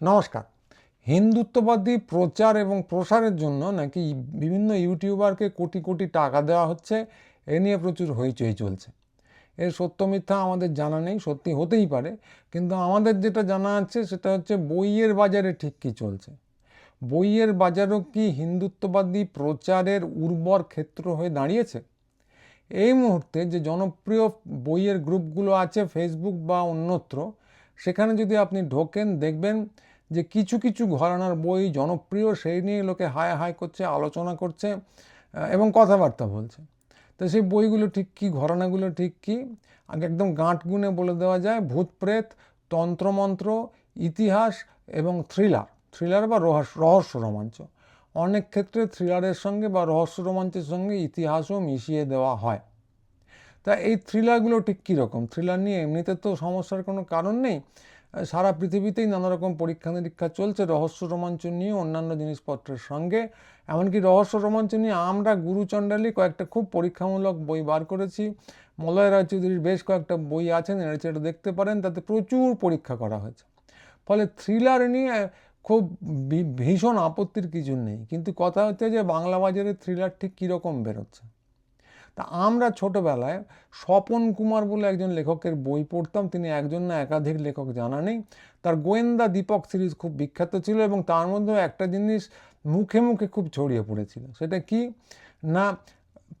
নমস্কার। হিন্দুত্ববাদী প্রচার এবং প্রসারের জন্য নাকি বিভিন্ন ইউটিউবারকে কোটি কোটি টাকা দেওয়া হচ্ছে, এ নিয়ে প্রচুর হইচই চলছে। এর সত্য মিথ্যা আমাদের জানা নেই, সত্যি হতেই পারে, কিন্তু আমাদের যেটা জানা আছে সেটা হচ্ছে বইয়ের বাজারে ঠিক কী চলছে। বইয়ের বাজারও কি হিন্দুত্ববাদী প্রচারের উর্বর ক্ষেত্র হয়ে দাঁড়িয়েছে? এই মুহূর্তে যে জনপ্রিয় বইয়ের গ্রুপগুলো আছে ফেসবুক বা অন্যত্র, সেখানে যদি আপনি ঢোকেন, দেখবেন যে কিছু কিছু ঘরানার বই জনপ্রিয় সেই নিয়ে লোকে হায় হায় করছে, আলোচনা করছে এবং কথাবার্তা বলছে। তো সেই বইগুলো ঠিক কী, ঘরানাগুলো ঠিক কী? আগে একদম গাঁট গুনে বলে দেওয়া যায় ভূত প্রেত তন্ত্রমন্ত্র, ইতিহাস এবং থ্রিলার। থ্রিলার বা রহস্য রহস্য রোমাঞ্চ। অনেক ক্ষেত্রে থ্রিলারের সঙ্গে বা রহস্য রোমাঞ্চের সঙ্গে ইতিহাসও মিশিয়ে দেওয়া হয়। তা এই থ্রিলারগুলো ঠিক কীরকম? থ্রিলার নিয়ে এমনিতে তো সমস্যার কোনো কারণ নেই। সারা পৃথিবীতেই নানা রকম পরীক্ষা নিরীক্ষা চলছে, রহস্য রোমাঞ্চ নিয়ে, অন্যান্য জিনিসপত্রের সঙ্গে। এমনকি রহস্য রোমাঞ্চ নিয়ে আমরা গুরুচণ্ডালী কয়েকটা খুব পরীক্ষামূলক বই বার করেছি। মলয় রায় চৌধুরীর বেশ কয়েকটা বই আছে নেড়েচেড়ে দেখতে পারেন, তাতে প্রচুর পরীক্ষা করা হয়েছে। ফলে থ্রিলার নিয়ে খুব ভীষণ আপত্তির কিছু নেই। কিন্তু কথা হচ্ছে যে বাংলা বাজারে থ্রিলার ঠিক কীরকম বেরোচ্ছে? তা আমরা ছোটোবেলায় স্বপন কুমার বলে একজন লেখকের বই পড়তাম। তিনি একজন না একাধিক লেখক জানা নেই। তার গোয়েন্দা দীপক সিরিজ খুব বিখ্যাত ছিল এবং তার মধ্যে একটা জিনিস মুখে মুখে খুব ছড়িয়ে পড়েছিল। সেটা কি? না,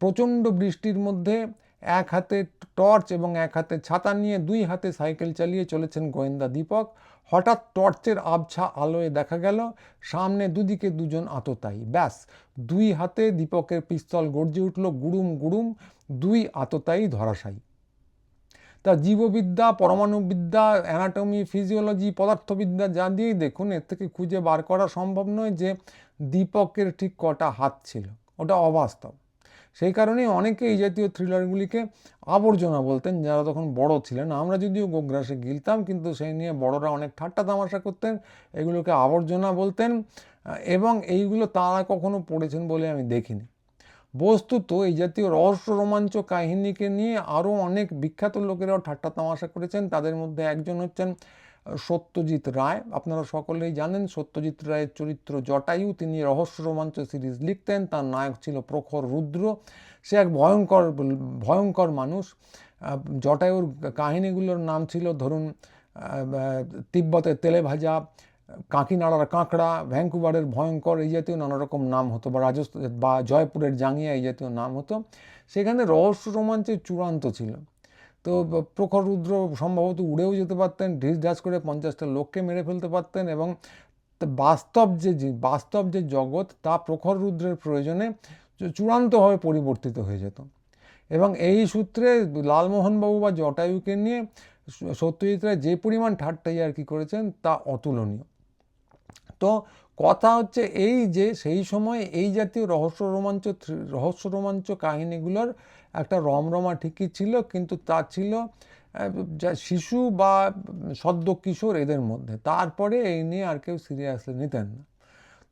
প্রচণ্ড বৃষ্টির মধ্যে এক হাতে টর্চ এবং এক হাতে ছাতা নিয়ে দুই হাতে সাইকেল চালিয়ে চলেছেন গোয়েন্দা দীপক। হঠাৎ টর্চের আবছা আলোয় দেখা গেল, সামনে দুদিকে দুজন আততায়ী। ব্যাস, দুই হাতে দীপকের পিস্তল গর্জে উঠল, গুড়ুম গুড়ুম, দুই আততায়ী ধরাশায়ী। তা জীববিদ্যা, পরমাণুবিদ্যা অ্যানাটমি ফিজিওলজি পদার্থবিদ্যা যা দিয়েই দেখুন, এর থেকে খুঁজে বার করা সম্ভব নয় যে দীপকের ঠিক কটা হাত ছিল। ওটা অবাস্তব। সেই কারণেই অনেকে এই জাতীয় থ্রিলারগুলিকে আবর্জনা বলতেন, যারা তখন বড় ছিলেন। আমরা যদিও গোগ্রাসে গিলতাম, কিন্তু সেই নিয়ে বড়রা অনেক ঠাট্টা তামাশা করতেন, এগুলোকে আবর্জনা বলতেন এবং এইগুলো তারা কখনো পড়েছেন বলে আমি দেখিনি। বস্তুত এই জাতীয় রহস্য রোমাঞ্চ কাহিনীকে নিয়ে আরও অনেক বিখ্যাত লোকেরাও ঠাট্টা তামাশা করেছেন। তাদের মধ্যে একজন হচ্ছেন সত্যজিৎ রায়। আপনারা সকলেই জানেন সত্যজিৎ রায়ের চরিত্র জটায়ু। তিনি রহস্য রোমাঞ্চ সিরিজ লিখতেন। তার নায়ক ছিল প্রখর রুদ্র। সে এক ভয়ঙ্কর ভয়ঙ্কর মানুষ। জটায়ুর কাহিনীগুলোর নাম ছিল ধরুন তিব্বতের তেলে ভাজা কাঁকিনাড়ার কাঁকড়া, ভ্যাঙ্কুভারের ভয়ঙ্কর এই জাতীয় নানা রকম নাম হতো বা রাজস্থান, বা জয়পুরের জাঙ্গিয়া এই জাতীয় নাম হতো। সেখানে রহস্য রোমাঞ্চের চূড়ান্ত ছিল। তো প্রখর রুদ্র সম্ভবত উড়েও যেতে পারতেন, ঢিস ঢাস করে পঞ্চাশটা লোককে মেরে ফেলতে পারতেন এবং বাস্তব যে বাস্তব যে জগৎ, তা প্রখর রুদ্রের প্রয়োজনে চূড়ান্তভাবে পরিবর্তিত হয়ে যেত। এবং এই সূত্রে লালমোহনবাবু বা জটায়ুকে নিয়ে সত্যজিৎ রায় যে পরিমাণ ঠাট্টাই আর কি করেছেন, তা অতুলনীয়। তো কথা হচ্ছে এই যে, সেই সময় এই জাতীয় রহস্য রোমাঞ্চ রহস্য রোমাঞ্চ কাহিনীগুলোর একটা রমরমা ঠিকই ছিল, কিন্তু তা ছিল যা শিশু বা সদ্য কিশোর এদের মধ্যে। তারপরে এই নিয়ে আর কেউ সিরিয়াসলি নিতেন না।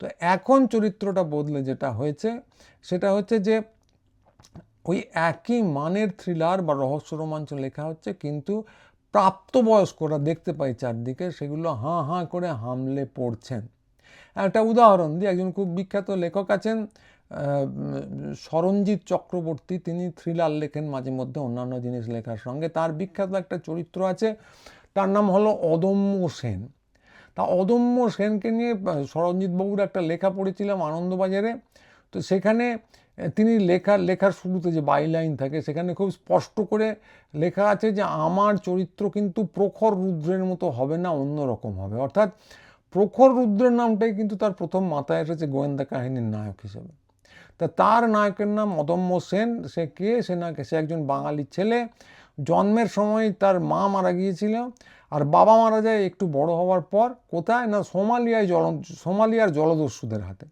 তো এখন চরিত্রটা বদলে যেটা হয়েছে, সেটা হচ্ছে যে ওই একই মানের থ্রিলার বা রহস্য রোমাঞ্চ লেখা হচ্ছে, কিন্তু প্রাপ্তবয়স্করা দেখতে পাই চারদিকে, সেগুলো হাঁ হাঁ করে হামলে পড়ছেন। একটা উদাহরণ দিই, একজন খুব বিখ্যাত লেখক আছেন সরঞ্জিৎ চক্রবর্তী, তিনি থ্রিলার লেখেন মাঝে মধ্যে অন্যান্য জিনিস লেখার সঙ্গে। তার বিখ্যাত একটা চরিত্র আছে, তার নাম হলো অদম্য সেন। তা অদম্য সেনকে নিয়ে সরঞ্জিৎবাবুর একটা লেখা পড়েছিলাম আনন্দবাজারে। তো সেখানে তিনি লেখার লেখার শুরুতে যে বাইলাইন থাকে, সেখানে খুব স্পষ্ট করে লেখা আছে যে আমার চরিত্র কিন্তু প্রখর রুদ্রের মতো হবে না, অন্য রকম হবে। অর্থাৎ প্রখর রুদ্রের নামটাই কিন্তু তার প্রথম মাথায় এসেছে গোয়েন্দা কাহিনীর নায়ক হিসেবে। তা তার নায়কের নাম অদম্য সেন সে কে? সে না সে একজন বাঙালি ছেলে। জন্মের সময় তার মা মারা গিয়েছিল আর বাবা মারা যায় একটু বড় হওয়ার পর। কোথায়? না, সোমালিয়ায় জল, সোমালিয়ার জলদস্যুদের হাতে।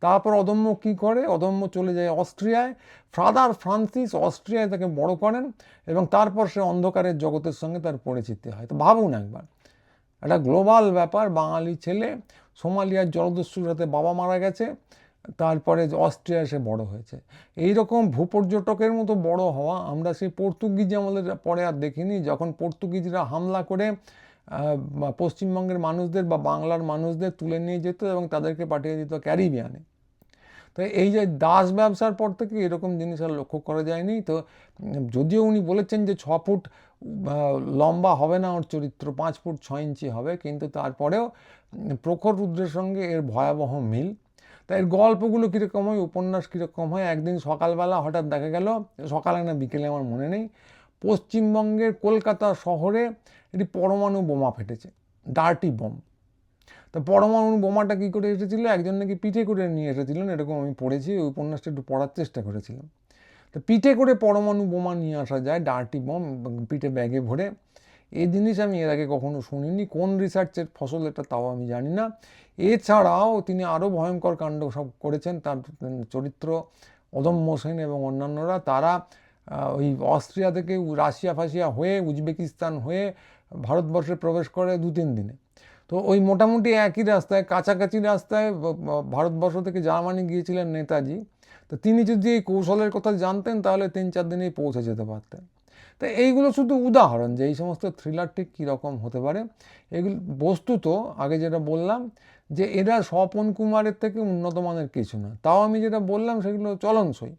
তারপর অদম্য কি করে? অদম্য চলে যায় অস্ট্রিয়ায়। ফাদার ফ্রান্সিস অস্ট্রিয়ায় তাকে বড় করেন এবং তারপর সে অন্ধকারের জগতের সঙ্গে তার পরিচিতি হয়। তো ভাবুন একবার, একটা গ্লোবাল ব্যাপার, বাঙালি ছেলে, সোমালিয়ার জলদস্যুর হাতে বাবা মারা গেছে। তারপরে অস্ট্রিয়া সে বড় হয়েছে। এই রকম ভূপর্যটকের মতো বড় হওয়া আমরা সেই পর্তুগিজ আমাদের পরে আর দেখিনি। যখন পর্তুগিজরা হামলা করে পশ্চিমবঙ্গের মানুষদের বা বাংলার মানুষদের তুলে নিয়ে যেত এবং তাদেরকে পাঠিয়ে দিত ক্যারিবিয়ানে। তো এই যে দাস ব্যবসার পর থেকে এরকম জিনিস আর লক্ষ্য করা যায়নি। তো যদিও উনি বলেছেন যে ছ ফুট লম্বা হবে না ওর চরিত্র, পাঁচ ফুট ছ ইঞ্চি হবে, কিন্তু তারপরেও প্রখর রুদ্রের সঙ্গে এর ভয়াবহ মিল। তা এর গল্পগুলো কীরকম হয়, উপন্যাস কীরকম হয়, একদিন সকালবেলা হঠাৎ দেখা গেল, সকালে না বিকেলে আমার মনে নেই, পশ্চিমবঙ্গের কলকাতা শহরে একটি পরমাণু বোমা ফেটেছে ডার্টি বোম তা পরমাণু বোমাটা কী করে এসেছিল? একজন নাকি পিঠে করে নিয়ে এসেছিলেন, এরকম আমি পড়েছি, ওই উপন্যাসটা একটু পড়ার চেষ্টা করেছিলাম। তো পিঠে করে পরমাণু বোমা নিয়ে আসা যায় ডার্টি বোম পিঠে ব্যাগে ভরে। এই জিনিস আমি এর আগে কখনো শুনিনি। কোন রিসার্চের ফসল এটা তাও আমি জানি না। এছাড়াও তিনি আরও ভয়ঙ্কর কাণ্ড সব করেছেন। তার চরিত্র অদম্য সেন এবং অন্যান্যরা। তারা ওই অস্ট্রিয়া থেকে রাশিয়া ফাশিয়া হয়ে, উজবেকিস্তান হয়ে ভারতবর্ষে প্রবেশ করে দু তিন দিনে। তো ওই মোটামুটি একই রাস্তায়, কাছাকাছি রাস্তায় ভারতবর্ষ থেকে জার্মানি গিয়েছিলেন নেতাজি। তো তিনি যদি এই কৌশলের কথা জানতেন, তাহলে তিন চার দিনেই পৌঁছে যেতে পারতেন। তো এইগুলো শুধু উদাহরণ যে এই সমস্ত থ্রিলার ঠিক কীরকম হতে পারে। এগুলো বস্তুত আগে যেটা বললাম যে এরা স্বপন কুমারের থেকে উন্নত মানের কিছু না। তাও আমি যেটা বললাম সেগুলো চলনসই।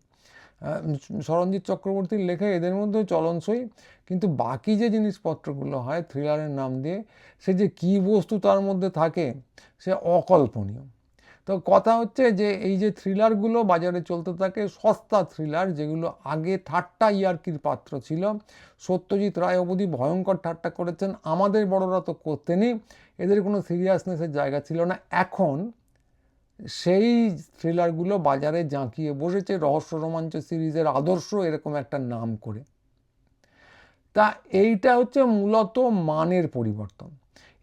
সরঞ্জিৎ চক্রবর্তীর লেখা এদের মধ্যেও চলনসই। কিন্তু বাকি যে জিনিসপত্রগুলো হয় থ্রিলারের নাম দিয়ে, সে যে কী বস্তু তার মধ্যে থাকে, সে অকল্পনীয়। তো কথা হচ্ছে যে এই যে থ্রিলারগুলো বাজারে চলতে থাকে, সস্তা থ্রিলার যেগুলো আগে ঠাট্টা ইয়ার্কির পাত্র ছিল। সত্যজিৎ রায় অবধি ভয়ঙ্কর ঠাট্টা করেছেন। আমাদের বড়রা তো করতেনই এদের কোনো সিরিয়াসনেসের জায়গা ছিল না। এখন সেই থ্রিলারগুলো বাজারে জাঁকিয়ে বসেছে রহস্য রোমাঞ্চ সিরিজের আদর্শ এরকম একটা নাম করে। তা এইটা হচ্ছে মূলত মানের পরিবর্তন।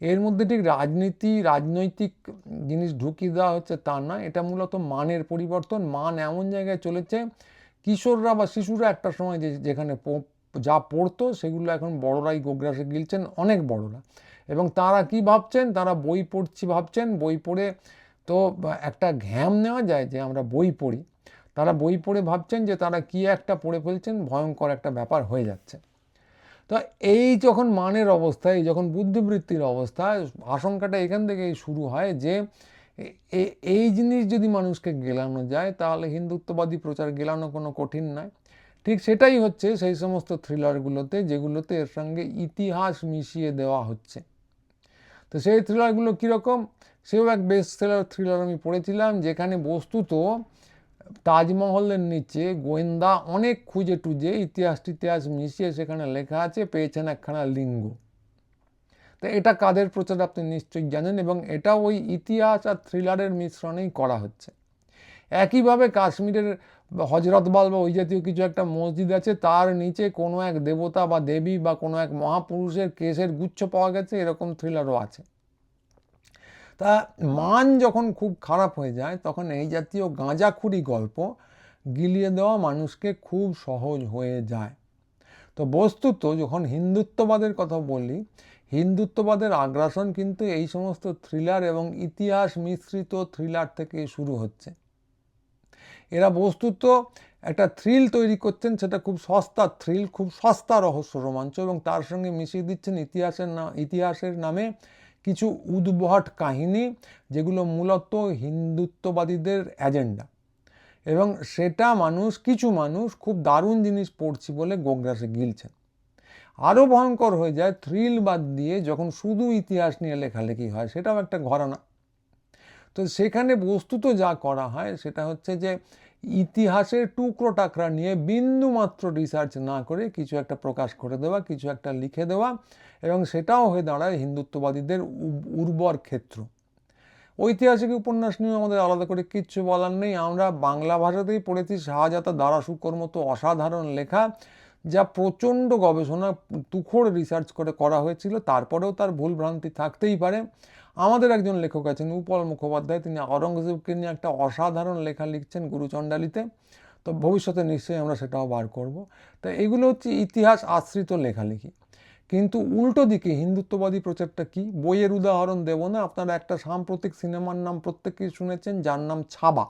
এর মধ্যে ঠিক রাজনীতি, রাজনৈতিক জিনিস ঢুকিয়ে দেওয়া হচ্ছে তা না এটা মূলত মানের পরিবর্তন। মান এমন জায়গায় চলেছে, কিশোররা বা শিশুরা একটা সময় যে, যেখানে যা পড়তো সেগুলো এখন বড়রাই গোগ্রাসে গিলছেন, অনেক বড়রা। এবং তারা কি ভাবছেন? তারা বই পড়ছি ভাবছেন, বই পড়ে তো একটা ঘ্যাম নেওয়া যায় যে, আমরা বই পড়ি। তারা বই পড়ে ভাবছেন যে, তারা কি একটা পড়ে ফেলছেন, ভয়ঙ্কর একটা ব্যাপার হয়ে যাচ্ছে। তো এই যখন মানের অবস্থায় যখন বুদ্ধিবৃত্তির অবস্থা, আশঙ্কাটা এখান থেকেই শুরু হয় যে এই জিনিস যদি মানুষকে গেলানো যায়, তাহলে হিন্দুত্ববাদী প্রচার গেলানো কোনো কঠিন নয়। ঠিক সেটাই হচ্ছে সেই সমস্ত থ্রিলারগুলোতে, যেগুলোতে এর সঙ্গে ইতিহাস মিশিয়ে দেওয়া হচ্ছে। তো সেই থ্রিলারগুলো কীরকম? সেও এক বেস্ট সেলার থ্রিলার আমি পড়েছিলাম, যেখানে বস্তুত তাজমহলের নিচে গোয়েন্দা অনেক খুঁজে টুজে ইতিহাস টিতিহাস মিশিয়ে সেখানে লেখা আছে, পেয়েছেন একখানা লিঙ্গ। তো এটা কাদের প্রচার আপনি নিশ্চয়ই জানেন এবং এটা ওই ইতিহাস আর থ্রিলারের মিশ্রণেই করা হচ্ছে। একইভাবে কাশ্মীরের হজরতবাল বা ওই জাতীয় কিছু একটা মসজিদ আছে, তার নিচে কোনো এক দেবতা বা দেবী বা কোনো এক মহাপুরুষের কেসের গুচ্ছ পাওয়া গেছে, এরকম থ্রিলারও আছে। তা মান যখন খুব খারাপ হয়ে যায়, তখন এই জাতীয় গাঁজাখুরি গল্প গিলিয়ে দেওয়া মানুষকে খুব সহজ হয়ে যায়। তো বস্তুত যখন হিন্দুত্ববাদের কথা বলি, হিন্দুত্ববাদের আগ্রাসন কিন্তু এই সমস্ত থ্রিলার এবং ইতিহাস মিশ্রিত থ্রিলার থেকে শুরু হচ্ছে। এরা বস্তুত একটা থ্রিল তৈরি করছেন, সেটা খুব সস্তা থ্রিল, খুব সস্তা রহস্য রোমাঞ্চ এবং তার সঙ্গে মিশিয়ে দিচ্ছেন ইতিহাসের না, ইতিহাসের নামে কিছু উদ্ভট কাহিনী যেগুলো মূলত হিন্দুত্ববাদীদের এজেন্ডা। এবং সেটা মানুষ, কিছু মানুষ খুব দারুণ জিনিস পড়ছি বলে গোগ্রাসে গিলছেন। আরও ভয়ঙ্কর হয়ে যায় থ্রিল বাদ দিয়ে যখন শুধু ইতিহাস নিয়ে লেখালেখি হয়, সেটাও একটা ঘরানা। তো সেখানে বস্তুত যা করা হয় সেটা হচ্ছে যে ইতিহাসের টুকরো টাকরা নিয়ে বিন্দু মাত্র রিসার্চ না করে কিছু একটা প্রকাশ করে দেওয়া, কিছু একটা লিখে দেওয়া এবং সেটাও হয়ে দাঁড়ায় হিন্দুত্ববাদীদের উর্বর ক্ষেত্র। ঐতিহাসিক উপন্যাস নিয়ে আমাদের আলাদা করে কিচ্ছু বলার নেই। আমরা বাংলা ভাষাতেই পড়েছি শাহজাতা দ্বারা শুকর মতো অসাধারণ লেখা যা প্রচণ্ড গবেষণা তুখোড় রিসার্চ করে করা হয়েছিল। তারপরেও তার ভুল ভ্রান্তি থাকতেই পারে। আমাদের একজন লেখক আছেন উপল মুখোপাধ্যায়। তিনি আওরঙ্গজেবকে নিয়ে একটা অসাধারণ লেখা লিখছেন গুরুচণ্ডালিতে। তো ভবিষ্যতে নিশ্চয়ই আমরা সেটাও বার করব। তো এগুলো হচ্ছে ইতিহাস আশ্রিত লেখালেখি। কিন্তু উল্টো দিকে হিন্দুত্ববাদী প্রচারটা কি? বইয়ের উদাহরণ দেব না। আপনারা একটা সাম্প্রতিক সিনেমার নাম প্রত্যেকেই শুনেছেন, যার নাম ছাবা।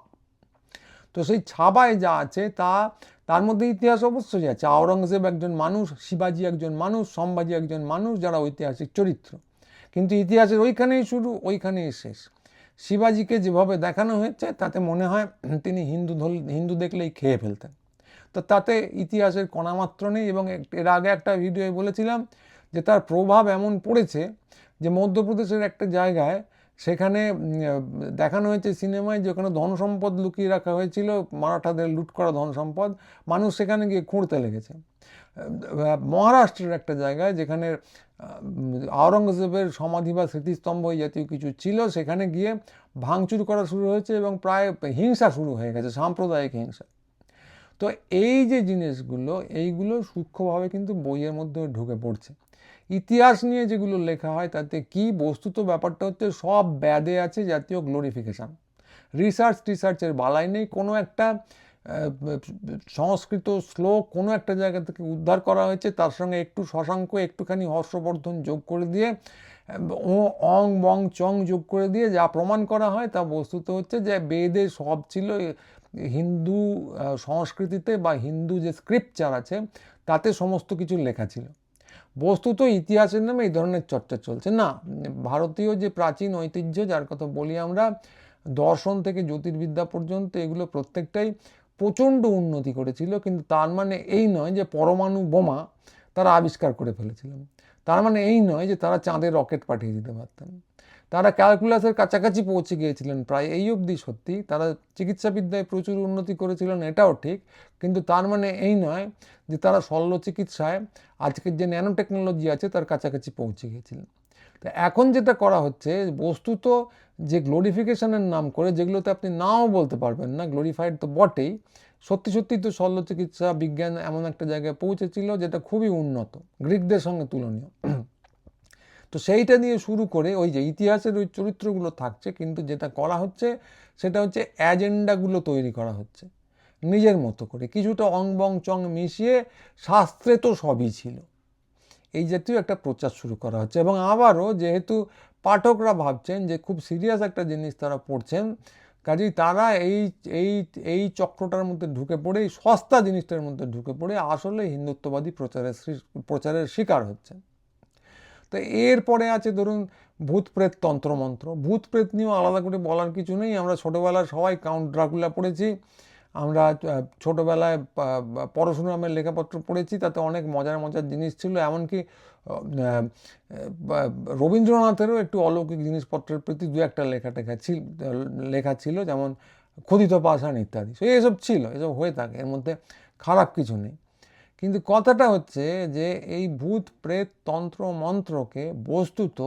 তো সেই ছাবায় যা আছে, তা তার মধ্যে ইতিহাস অবশ্যই আছে। আওরঙ্গজেব একজন মানুষ, শিবাজি একজন মানুষ, সম্ভাজি একজন মানুষ, যারা ঐতিহাসিক চরিত্র। কিন্তু ইতিহাসের ওইখানেই শুরু, ওইখানেই শেষ। শিবাজিকে যেভাবে দেখানো হয়েছে, তাতে মনে হয় তিনি হিন্দু ধর হিন্দু দেখলেই খেয়ে ফেলতেন। তো তাতে ইতিহাসের কণামাত্র নেই এবং এর আগে একটা ভিডিওয়ে বলেছিলাম যে তার প্রভাব এমন পড়েছে যে মধ্যপ্রদেশের একটা জায়গায় সেখানে দেখানো হয়েছে সিনেমায় যে ওখানে ধন সম্পদ লুকিয়ে রাখা হয়েছিল, মারাঠাদের লুট করা ধন সম্পদ, মানুষ সেখানে গিয়ে খুঁড়তে লেগেছে। মহারাষ্ট্রের একটা জায়গায় যেখানে আওরঙ্গজেবের সমাধি বা স্মৃতিস্তম্ভ এই জাতীয় কিছু ছিল, সেখানে গিয়ে ভাঙচুর করা শুরু হয়েছে এবং প্রায় হিংসা শুরু হয়ে গেছে, সাম্প্রদায়িক হিংসা। তো এই যে জিনিসগুলো, এইগুলো সূক্ষ্মভাবে কিন্তু বইয়ের মধ্যে ঢুকে পড়ছে। ইতিহাস নিয়ে যেগুলো লেখা হয়, তাতে কি বস্তুত ব্যাপারটা হচ্ছে, সব ব্যাদে আছে জাতীয় গ্লোরিফিকেশান রিসার্চ টিসার্চের বালাই নেই, কোনো একটা সংস্কৃত শ্লোক কোনো একটা জায়গা থেকে উদ্ধার করা হয়েছে, তার সঙ্গে একটু শশাঙ্ক, একটুখানি হর্ষবর্ধন যোগ করে দিয়ে, ও, অং, বং, চং যোগ করে দিয়ে যা প্রমাণ করা হয় তা বস্তুত হচ্ছে যে বেদে সব ছিল হিন্দু সংস্কৃতিতে বা হিন্দু যে স্ক্রিপচার আছে, তাতে সমস্ত কিছু লেখা ছিল। বস্তুত ইতিহাসের নামে এই ধরনের চর্চা চলছে। না, ভারতীয় যে প্রাচীন ঐতিহ্য, যার কথা বলি আমরা, দর্শন থেকে জ্যোতির্বিদ্যা পর্যন্ত এগুলো প্রত্যেকটাই প্রচণ্ড উন্নতি করেছিল, কিন্তু তার মানে এই নয় যে পরমাণু বোমা তারা আবিষ্কার করে ফেলেছিলেন। তার মানে এই নয় যে তারা চাঁদে রকেট পাঠিয়ে দিতে পারতেন। তারা ক্যালকুলাসের কাছাকাছি পৌঁছে গিয়েছিলেন প্রায় এই অবধি সত্যি। তারা চিকিৎসাবিদ্যায় প্রচুর উন্নতি করেছিলেন, এটাও ঠিক। কিন্তু তার মানে এই নয় যে তারা শল্য চিকিৎসায় আজকের যে ন্যানো টেকনোলজি আছে তার কাছাকাছি পৌঁছে গিয়েছিলেন। তো এখন যেটা করা হচ্ছে, বস্তুত যে গ্লোরিফিকেশনের নাম করে, যেগুলোতে আপনি নাও বলতে পারবেন না গ্লোরিফাইড তো বটেই, সত্যি সত্যি তো শল্য চিকিৎসা বিজ্ঞান এমন একটা জায়গায় পৌঁছেছিল যেটা খুবই উন্নত, গ্রিকদের সঙ্গে তুলনীয়। তো সেইটা দিয়ে শুরু করে ওই যে ইতিহাসের ওই চরিত্রগুলো থাকছে, কিন্তু যেটা করা হচ্ছে, সেটা হচ্ছে অ্যাজেন্ডাগুলো তৈরি করা হচ্ছে, নিজের মতো করে। কিছুটা অং বং চং মিশিয়ে শাস্ত্রে তো সবই ছিল। এই জাতীয় একটা প্রচার শুরু করা হচ্ছে এবং আবারও যেহেতু পাঠকরা ভাবছেন যে খুব সিরিয়াস একটা জিনিস তারা পড়ছেন, কাজেই তারা এই এই এই চক্রটার মধ্যে ঢুকে পড়ে, এই সস্তা জিনিসটার মধ্যে ঢুকে পড়ে আসলে হিন্দুত্ববাদী প্রচারের প্রচারের শিকার হচ্ছেন। তো এরপরে আছে ধরুন ভূত প্রেত তন্ত্রমন্ত্র। ভূত প্রেত নিয়েও আলাদা করে বলার কিছু নেই। আমরা ছোটোবেলায় সবাই কাউন্ট ড্রাকুলা পড়েছি। আমরা ছোটোবেলায় পরশুরামের লেখাপত্র পড়েছি, তাতে অনেক মজার মজার জিনিস ছিল, এমনকি রবীন্দ্রনাথেরও একটু অলৌকিক জিনিসপত্রের প্রতি দু একটা লেখা টেখা ছিল, লেখা ছিল, যেমন খোদিত পাষাণ ইত্যাদি। সো, এসব ছিল, এসব হয়ে থাকে, এর মধ্যে খারাপ কিছু নেই। কিন্তু কথাটা হচ্ছে যে, এই ভূত, প্রেত, তন্ত্র, মন্ত্রকে বস্তুত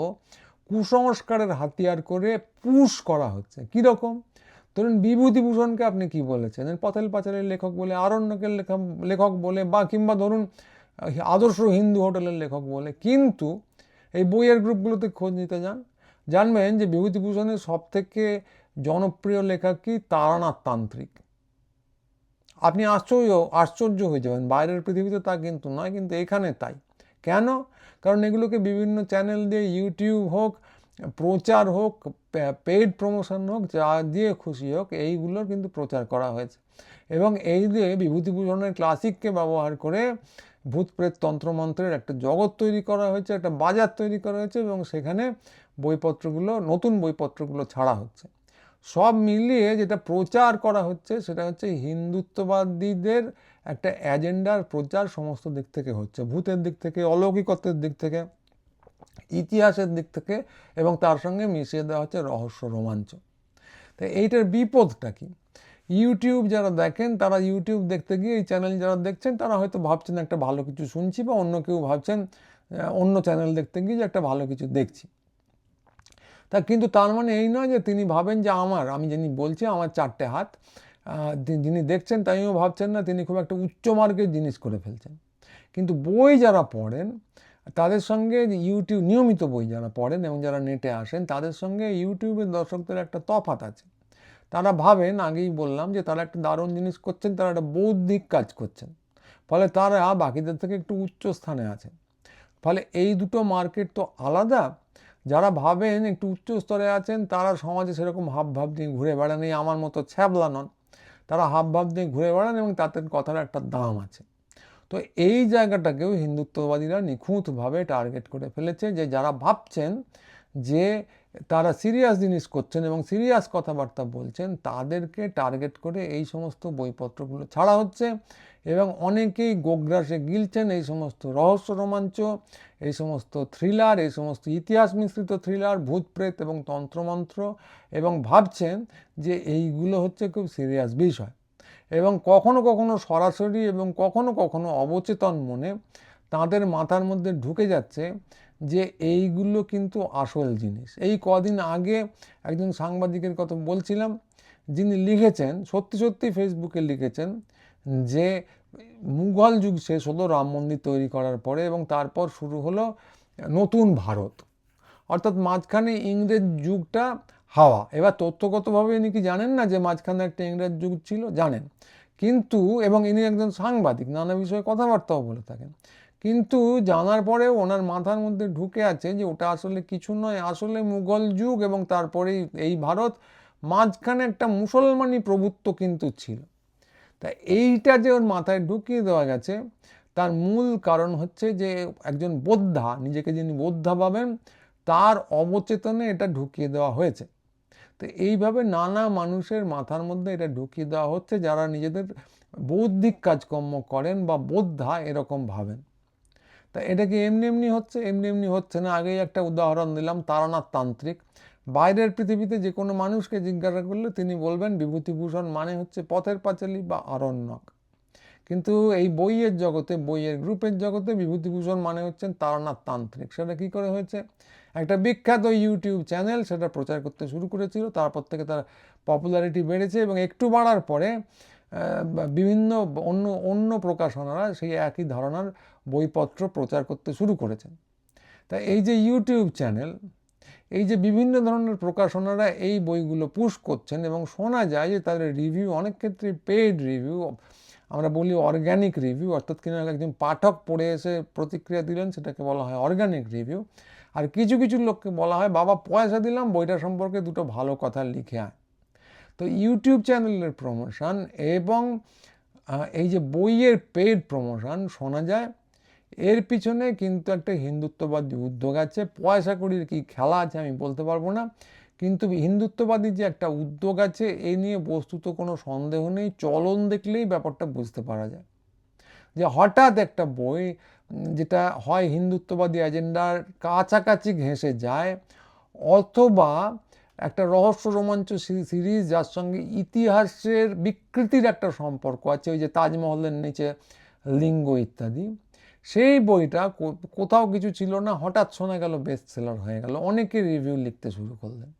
কুসংস্কারের হাতিয়ার করে পুশ করা হচ্ছে। কীরকম? ধরুন বিভূতিভূষণকে আপনি কি বলেছেন? পথেল পাঁচালের লেখক বলে, আরণ্যকের লেখক লেখক বলে, বা কিংবা ধরুন আদর্শ হিন্দু হোটেলের লেখক বলে। কিন্তু এই বইয়ের গ্রুপগুলোতে খোঁজ নিতে যান। জানবেন যে বিভূতিভূষণের সব থেকে জনপ্রিয় লেখক কি? তারানাথ তান্ত্রিক আপনি আশ্চর্য আশ্চর্য হয়ে যাবেন। বাইরের পৃথিবীতে তা কিন্তু নয়, কিন্তু এখানে তাই। কেন? কারণ এগুলোকে বিভিন্ন চ্যানেল দিয়ে ইউটিউব হোক, প্রচার হোক পেইড প্রমোশন হোক, যা দিয়ে খুশি হোক, এইগুলোর কিন্তু প্রচার করা হয়েছে। এবং এই দিয়ে বিভূতিভূষণের ক্লাসিককে ব্যবহার করে ভূত প্রেত তন্ত্রমন্ত্রের একটা জগৎ তৈরি করা হয়েছে, একটা বাজার তৈরি করা হয়েছে এবং সেখানে বইপত্রগুলো, নতুন বইপত্রগুলো ছাড়া হচ্ছে। সব মিলিয়ে যেটা প্রচার করা হচ্ছে, সেটা হচ্ছে হিন্দুত্ববাদীদের একটা এজেন্ডার প্রচার সমস্ত দিক থেকে হচ্ছে, ভূতের দিক থেকে, অলৌকিকত্বের দিক থেকে। ইতিহাসের দিক থেকে এবং তার সঙ্গে মিশিয়ে দেওয়া হচ্ছে রহস্য রোমাঞ্চ। তো এইটার বিপদটা কি? ইউটিউব যারা দেখেন, তারা ইউটিউব দেখতে গিয়ে এই চ্যানেল যারা দেখছেন, তারা হয়তো ভাবছেন একটা ভালো কিছু শুনছি বা অন্য কেউ ভাবছেন অন্য চ্যানেল দেখতে গিয়ে যে একটা ভালো কিছু দেখছি। তা কিন্তু তার মানে এই নয় যে তিনি ভাবেন যে আমার, আমি যিনি বলছি, আমার চারটে হাত যিনি দেখছেন তাইও ভাবছেন না, তিনি খুব একটা উচ্চ মার্গের জিনিস করে ফেলছেন। কিন্তু বই যারা পড়েন তাদের সঙ্গে ইউটিউব নিয়মিত বই যারা পড়েন এবং যারা নেটে আসেন, তাদের সঙ্গে ইউটিউবের দর্শকদের একটা তফাৎ আছে। তারা ভাবেন, আগেই বললাম যে তারা একটা দারুণ জিনিস করছেন, তারা একটা বৌদ্ধিক কাজ করছেন। ফলে তারা বাকিদের থেকে একটু উচ্চ স্থানে আছেন। ফলে এই দুটো মার্কেট তো আলাদা। যারা ভাবেন একটু উচ্চ স্তরে আছেন, তারা সমাজে সেরকম হাব ভাব দিয়ে ঘুরে বেড়ান, এই আমার মতো ছ্যাবলা নন। তারা হাব ভাব দিয়ে ঘুরে বেড়ান এবং তাদের কথার একটা দাম আছে। তো এই জায়গাটাকেও হিন্দুত্ববাদীরা নিখুঁতভাবে টার্গেট করে ফেলেছে যে যারা ভাবছেন যে তারা সিরিয়াস জিনিস করছেন এবং সিরিয়াস কথাবার্তা বলছেন, তাদেরকে টার্গেট করে এই সমস্ত বইপত্রগুলো ছাড়া হচ্ছে এবং অনেকেই গোগ্রাসে গিলছেন এই সমস্ত রহস্য রোমাঞ্চ, এই সমস্ত থ্রিলার এই সমস্ত ইতিহাস মিশ্রিত থ্রিলার ভূতপ্রেত এবং তন্ত্রমন্ত্র এবং ভাবছেন যে এইগুলো হচ্ছে খুব সিরিয়াস বিষয়। এবং কখনো কখনো সরাসরি এবং কখনো কখনো অবচেতন মনে তাদের মাথার মধ্যে ঢুকে যাচ্ছে যে এইগুলো কিন্তু আসল জিনিস। এই কদিন আগে একজন সাংবাদিকের কথা বলছিলাম, যিনি লিখেছেন, সত্যি সত্যি ফেসবুকে লিখেছেন যে মুঘল যুগ শেষ হলো, রাম মন্দির তৈরি করার পরে এবং তারপর শুরু হলো নতুন ভারত। অর্থাৎ মাঝখানে ইংরেজ যুগটা হাওয়া। এবার তথ্যগতভাবে ইনি কি জানেন না যে মাঝখানে একটা ইংরেজ যুগ ছিল? জানেন। কিন্তু, এবং ইনি একজন সাংবাদিক, নানা বিষয়ে কথাবার্তাও বলে থাকেন। কিন্তু জানার পরেও ওনার মাথার মধ্যে ঢুকে আছে যে ওটা আসলে কিছু নয়, আসলে মুঘল যুগ এবং তারপরেই এই ভারত মাঝখানে একটা মুসলমানি প্রভুত্ব কিন্তু ছিল। তা এইটা যে ওর মাথায় ঢুকিয়ে দেওয়া গেছে, তার মূল কারণ হচ্ছে যে একজন বোদ্ধা, নিজেকে যিনি বোদ্ধা পাবেন তার অবচেতনে এটা ঢুকিয়ে দেওয়া হয়েছে। তো এইভাবে নানা মানুষের মাথার মধ্যে এটা ঢুকিয়ে দেওয়া হচ্ছে, যারা নিজেদের বৌদ্ধিক কাজকর্ম করেন বা বোদ্ধা এরকম ভাবেন। তা এটা কি এমনি এমনি হচ্ছে? এমনি এমনি হচ্ছে না। আগেই একটা উদাহরণ দিলাম, তারানাথ তান্ত্রিক। বাইরের পৃথিবীতে যে কোনো মানুষকে জিজ্ঞাসা করলে তিনি বলবেন, বিভূতিভূষণ মানে হচ্ছে পথের পাঁচালী বা আরণ্যক। কিন্তু এই বইয়ের জগতে, বইয়ের গ্রুপের জগতে বিভূতিভূষণ মানে হচ্ছেন তারানাথ তান্ত্রিক সেটা কী করে হয়েছে? একটা বিখ্যাত ইউটিউব চ্যানেল সেটা প্রচার করতে শুরু করেছিল, তারপর থেকে তার পপুলারিটি বেড়েছে এবং একটু বাড়ার পরে বিভিন্ন অন্য অন্য প্রকাশনারা সেই একই ধারণার বইপত্র প্রচার করতে শুরু করেছেন। তা এই যে ইউটিউব চ্যানেল এই যে বিভিন্ন ধরনের প্রকাশনারা এই বইগুলো পুশ করছেন এবং শোনা যায় যে তাদের রিভিউ অনেক ক্ষেত্রে পেইড রিভিউ আমরা বলি অর্গ্যানিক রিভিউ অর্থাৎ কিনা একজন পাঠক পড়ে এসে প্রতিক্রিয়া দিলেন, সেটাকে বলা হয় অর্গ্যানিক রিভিউ আর কিছু কিছু লোককে বলা হয়, বাবা, পয়সা দিলাম, বইটা সম্পর্কে দুটো ভালো কথা লিখে আয়। তো ইউটিউব চ্যানেলের প্রমোশন এবং এই যে বইয়ের পেড প্রমোশন শোনা যায়, এর পিছনে কিন্তু একটা হিন্দুত্ববাদী উদ্যোগ আছে। পয়সা কড়ির কি খেলা আছে আমি বলতে পারব না। কিন্তু হিন্দুত্ববাদী যে একটা উদ্যোগ আছে এই নিয়ে বস্তুত কোনো সন্দেহ নেই। চলন দেখলেই ব্যাপারটা বুঝতে পারা যায়। যে হঠাৎ একটা বই যেটা হয় হিন্দুত্ববাদী এজেন্ডার, কাছাকাছি ঘেঁষে যায়, অথবা একটা রহস্য রোমাঞ্চ সিরিজ, যার সঙ্গে ইতিহাসের বিকৃতির একটা সম্পর্ক আছে, ওই যে তাজমহলের নিচে লিঙ্গ ইত্যাদি। সেই বইটা কোথাও কিছু ছিল না, হঠাৎ শোনা গেল বেস্ট সেলার হয়ে গেল। অনেকে রিভিউ লিখতে শুরু করলেন।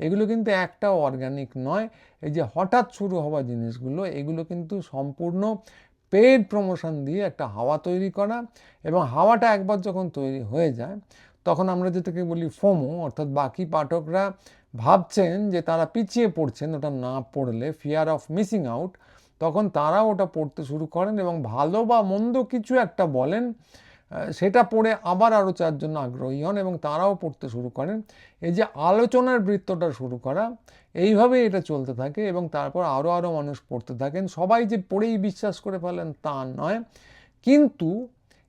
এগুলো কিন্তু একটা অর্গানিক নয়। এই যে হঠাৎ শুরু হওয়া জিনিসগুলো, এগুলো কিন্তু সম্পূর্ণ পেড প্রমোশন দিয়ে একটা হাওয়া তৈরি করা এবং হাওয়াটা একবার যখন তৈরি হয়ে যায়, তখন আমরা যেটাকে বলি ফোমো, অর্থাৎ বাকি পাঠকরা ভাবছেন যে তারা পিছিয়ে পড়ছেন, ওটা না পড়লে ফিয়ার অফ মিসিং আউট তখন তারা ওটা পড়তে শুরু করেন এবং ভালো বা মন্দ কিছু একটা বলেন সেটা পড়ে আবার আরও চারজন আগ্রহী হন এবং তারাও পড়তে শুরু করেন। এই যে আলোচনার বৃত্তটা শুরু করা, এইভাবেই এটা চলতে থাকে এবং তারপর আরও আরও মানুষ পড়তে থাকেন। সবাই যে পড়েই বিশ্বাস করে ফেলেন তা নয়। কিন্তু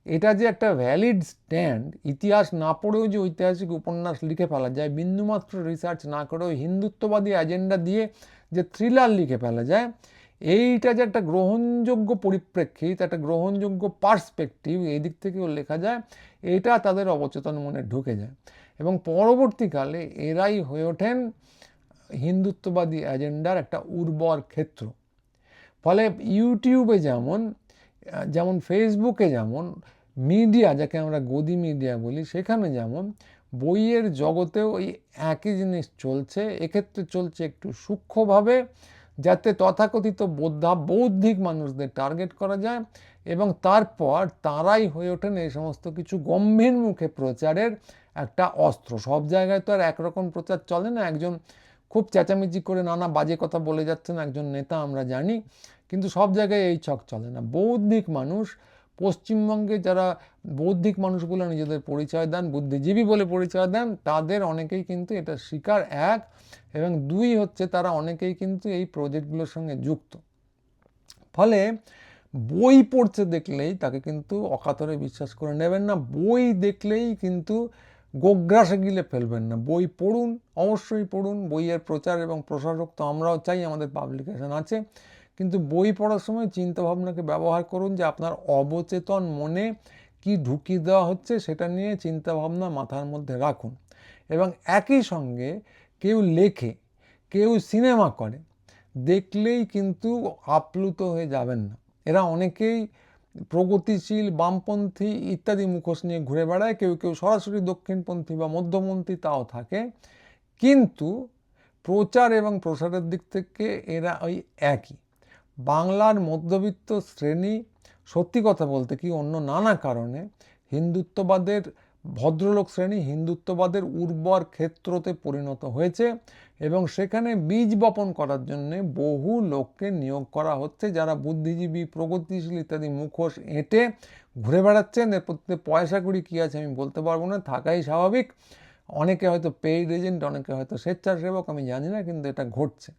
এটা যে একটা ভ্যালিড স্ট্যান্ড ইতিহাস না পড়েও যে ঐতিহাসিক উপন্যাস লিখে ফেলা যায়, বিন্দুমাত্র রিসার্চ না করেও হিন্দুত্ববাদী এজেন্ডা দিয়ে যে থ্রিলার লিখে ফেলা যায় এইটা যে একটা গ্রহণযোগ্য পরিপ্রেক্ষিত, একটা গ্রহণযোগ্য পার্সপেক্টিভ, এই দিক থেকেও লেখা যায়, এটা তাদের অবচেতন মনে ঢুকে যায়। এবং পরবর্তীকালে এরাই হয়ে ওঠেন হিন্দুত্ববাদী এজেন্ডার একটা উর্বর ক্ষেত্র। ফলে ইউটিউবে যেমন যেমন ফেসবুকে যেমন, মিডিয়া যাকে আমরা গদি মিডিয়া বলি, সেখানে যেমন বইয়ের জগতেও এই একই জিনিস চলছে, এক্ষেত্রে চলছে একটু সূক্ষ্মভাবে যাতে তথাকথিত বোদ্ধা বৌদ্ধিক মানুষদের টার্গেট করা যায় এবং তারপর তারাই হয়ে ওঠেন এই সমস্ত কিছু গম্ভীর মুখে প্রচারের একটা অস্ত্র। সব জায়গায় তো আর একরকম প্রচার চলে না। একজন খুব চেঁচামেচি করে নানা বাজে কথা বলে যাচ্ছেন, একজন নেতা আমরা জানি, কিন্তু সব জায়গায় এই ছক চলে না। বৌদ্ধিক মানুষ পশ্চিমবঙ্গে যারা বৌদ্ধিক মানুষগুলো নিজেদের পরিচয় দেন, বুদ্ধিজীবী বলে পরিচয় দেন, তাদের অনেকেই কিন্তু এটা শিকার এক এবং দুই হচ্ছে তারা অনেকেই কিন্তু এই প্রজেক্টগুলোর সঙ্গে যুক্ত। ফলে বই পড়ছে দেখলেই তাকে কিন্তু অকাতরে বিশ্বাস করে নেবেন না, বই দেখলেই কিন্তু গোগ্রাসে গিলে ফেলবেন না। বই পড়ুন, অবশ্যই পড়ুন, বইয়ের প্রচার এবং প্রসারক তো আমরাও চাই, আমাদের পাবলিকেশন আছে। কিন্তু বই পড়ার সময় চিন্তাভাবনাকে ব্যবহার করুন যে আপনার অবচেতন মনে কি ঢুকিয়ে দেওয়া হচ্ছে সেটা নিয়ে চিন্তাভাবনা মাথার মধ্যে রাখুন। এবং একই সঙ্গে কেউ লেখে, কেউ সিনেমা করে, দেখলেই কিন্তু আপ্লুত হয়ে যাবেন না। এরা অনেকেই প্রগতিশীল বামপন্থী ইত্যাদি মুখোশ নিয়ে ঘুরে বেড়ায়, কেউ কেউ সরাসরি দক্ষিণপন্থী বা মধ্যপন্থী তাও থাকে। কিন্তু প্রচার এবং প্রসারের দিক থেকে এরা ওই একই। বাংলার মধ্যবিত্ত শ্রেণি সত্যি কথা বলতে কি অন্য নানা কারণে হিন্দুত্ববাদের ভদ্রলোক শ্রেণি হিন্দুত্ববাদের উর্বর ক্ষেত্রতে পরিণত হয়েছে এবং সেখানে বীজ বপন করার জন্য বহু লোককে নিয়োগ করা হচ্ছে যারা বুদ্ধিজীবী, প্রগতিশীল ইত্যাদি মুখোশ এঁটে ঘুরে বেড়াচ্ছেন। এর প্রতি পয়সা করি কী আছে আমি বলতে পারব না, থাকাই স্বাভাবিক। অনেকে হয়তো পেইড এজেন্ট অনেকে হয়তো স্বেচ্ছাসেবক, আমি জানি না, কিন্তু এটা ঘটছে।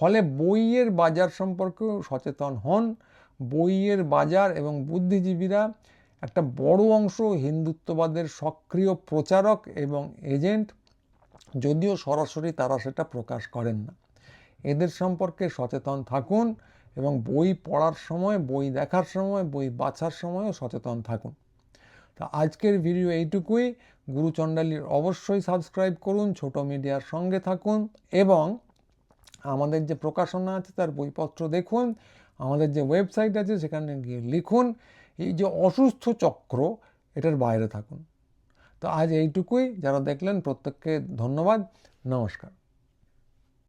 ফলে বইয়ের বাজার সম্পর্কেও সচেতন হন। বইয়ের বাজার এবং বুদ্ধিজীবীরা একটা বড় অংশ হিন্দুত্ববাদের সক্রিয় প্রচারক এবং এজেন্ট, যদিও সরাসরি তারা সেটা প্রকাশ করেন না। এদের সম্পর্কে সচেতন থাকুন এবং বই পড়ার সময়, বই দেখার সময়, বই বাছার সময়ও সচেতন থাকুন। তো আজকের ভিডিও এইটুকুই। গুরুচণ্ডালীর অবশ্যই সাবস্ক্রাইব করুন, ছোট মিডিয়ার সঙ্গে থাকুন এবং আমাদের যে প্রকাশনা আছে, তার বইপত্র দেখুন। আমাদের যে ওয়েবসাইট আছে, সেখানে গিয়ে লিখুন। এই যে অসুস্থ চক্র, এটার বাইরে থাকুন। তো আজ এইটুকুই। যারা দেখলেন, প্রত্যেককে ধন্যবাদ। নমস্কার।